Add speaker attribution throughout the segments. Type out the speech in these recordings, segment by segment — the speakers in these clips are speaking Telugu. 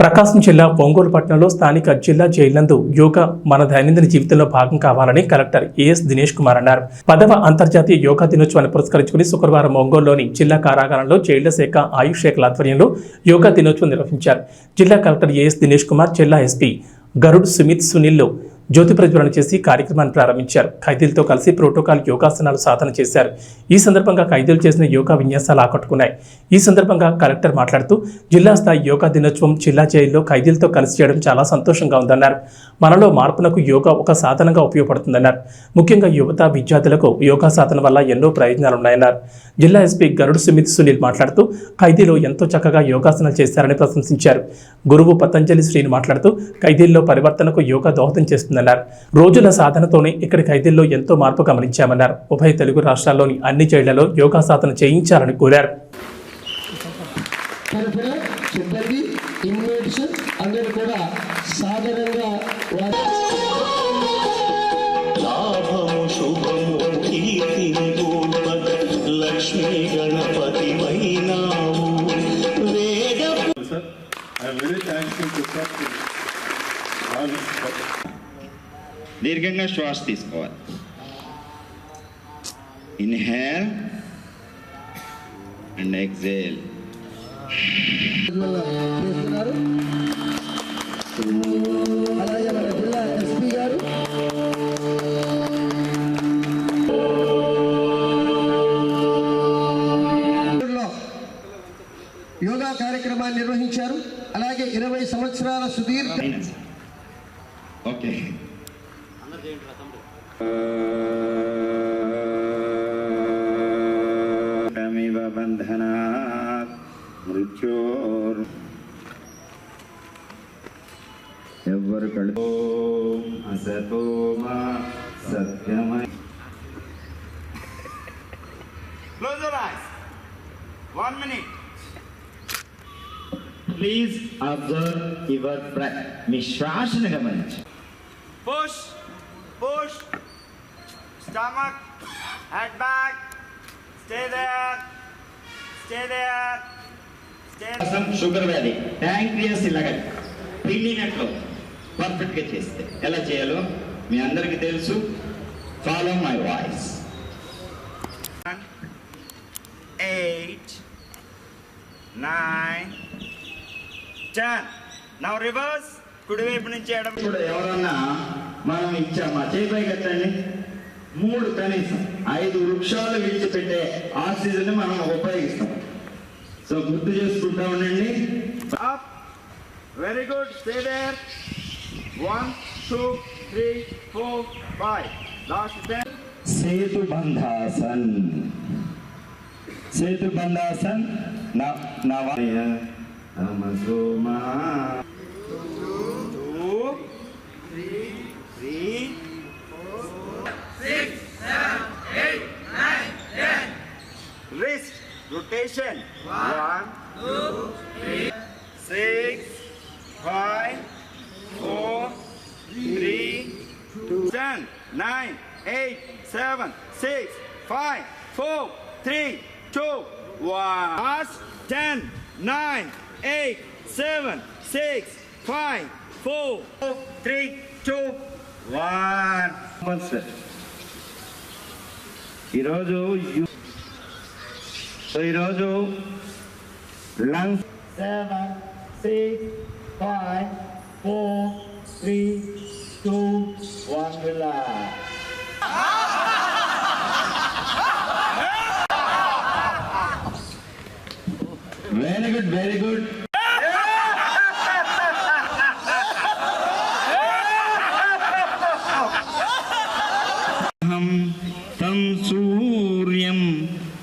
Speaker 1: ప్రకాశం జిల్లా ఒంగోలు పట్టణంలో స్థానిక జిల్లా జైలు నందు యోగా మన దైనందిన జీవితంలో భాగం కావాలని కలెక్టర్ ఏఎస్ దినేష్ కుమార్ అన్నారు. పదవ అంతర్జాతీయ యోగా దినోత్సవాన్ని పురస్కరించుకుని శుక్రవారం ఒంగోలులోని జిల్లా కారాగారంలో జైళ్ళ శాఖ ఆయుష్ శాఖల ఆధ్వర్యంలో యోగా దినోత్సవం నిర్వహించారు. జిల్లా కలెక్టర్ ఏఎస్ దినేష్ కుమార్ జిల్లా ఎస్పీ గరుడ్ సుమిత్ సునీల్లో జ్యోతి ప్రజ్వలన చేసి కార్యక్రమాన్ని ప్రారంభించారు. ఖైదీలతో కలిసి ప్రోటోకాల్ యోగాసనాలు సాధన చేశారు. ఈ సందర్భంగా ఖైదీలు చేసిన యోగా విన్యాసాలు ఆకట్టుకున్నాయి. ఈ సందర్భంగా కలెక్టర్ మాట్లాడుతూ జిల్లా స్థాయి యోగా దినోత్సవం జిల్లా జైల్లో ఖైదీలతో కలిసి చేయడం చాలా సంతోషంగా ఉందన్నారు. మనలో మార్పునకు యోగా ఒక సాధనంగా ఉపయోగపడుతుందన్నారు. ముఖ్యంగా యువత విద్యార్థులకు యోగా సాధన వల్ల ఎన్నో ప్రయోజనాలు ఉన్నాయన్నారు జిల్లా ఎస్పీ గరుడు సుమిత్ సునీల్ మాట్లాడుతూ ఖైదీలు ఎంతో చక్కగా యోగాసనాలు చేశారని ప్రశంసించారు. గురువు పతంజలి శ్రీని మాట్లాడుతూ ఖైదీల్లో పరివర్తనకు యోగా దోహదం చేసిందన్నారు రోజుల సాధనతోనే ఇక్కడి ఖైదీల్లో ఎంతో మార్పు గమనించామన్నారు. ఉభయ తెలుగు రాష్ట్రాల్లోని అన్ని జైళ్ళలో యోగా సాధన చేయించాలని కోరారు.
Speaker 2: అందరూ కూడా సాధారణంగా
Speaker 3: దీర్ఘంగా శ్వాస తీసుకోవాలి. Inhale and exhale.
Speaker 2: చేస్తున్నారు. అలాగే మన జిల్లా ఎస్పీ గారు. లో యోగా కార్యక్రమాన్ని నిర్వహించారు. అలాగే ఇరవై సంవత్సరాల సుదీర్ఘ
Speaker 3: ఓకే. तमिव बन्धनात् मृत्योर् एवर् कळो असतो मा सत्यमय Close your eyes. One minute. Please observe your breath. Mishrasana Gamancha.
Speaker 4: Push. Push, stomach, head back, stay there, stay there, stay there.
Speaker 3: Sugar వ్యాధి ప్యాంక్రియాస్ ఇలాగ పిండినట్లు పర్ఫెక్ట్గా చేస్తే ఎలా చేయాలో మీ అందరికీ తెలుసు follow my voice
Speaker 4: Eight, nine, ten. Now reverse. కుడివైపు నుంచి ఎడమ
Speaker 3: ఎవరన్నా మనం ఇచ్చాం మా చేయి పైకి ఎత్తండి మూడు కనీసం ఐదు వృక్షాలు విడిచిపెట్టే ఆక్సిజన్ మనం ఉపయోగిస్తాం సో గుర్తు చేసుకుంటా ఉండండి.
Speaker 4: Stay there. One, two, three, four, five. Last ten.
Speaker 3: Setu bandhasan setu బంధాసన్ నవయ తమసోమా
Speaker 4: Two, three, three, four, six, seven, eight, nine, ten. Wrist rotation. One, two, three, six, five, four, three, two, ten, nine, eight, seven, six, five, four, three, two, one. Last ten, nine, eight, seven, six, five, four, three, two, one.
Speaker 3: Sir ఈరోజు యు- సో ఈరోజు lungs
Speaker 4: Seven, six, five, four, three, two, one. Relax.
Speaker 2: Very good very good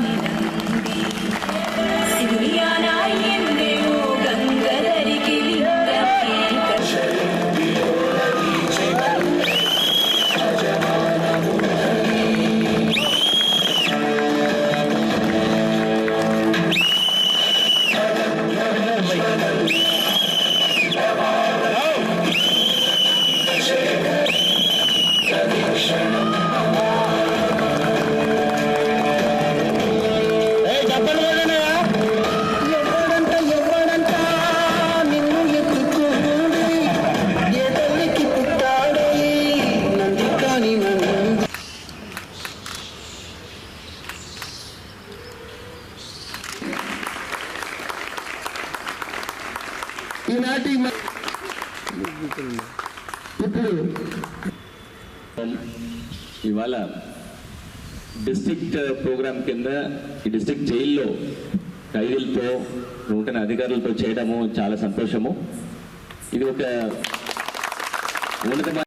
Speaker 2: money. ఈనాటి ఇప్పుడు
Speaker 5: ఇవాళ డిస్ట్రిక్ట్ ప్రోగ్రాం కింద ఈ డిస్ట్రిక్ట్ జైల్లో ఖైదీలతో నూటన అధికారులతో చేయడము చాలా సంతోషము. ఇది ఒక ఉన్నతమైన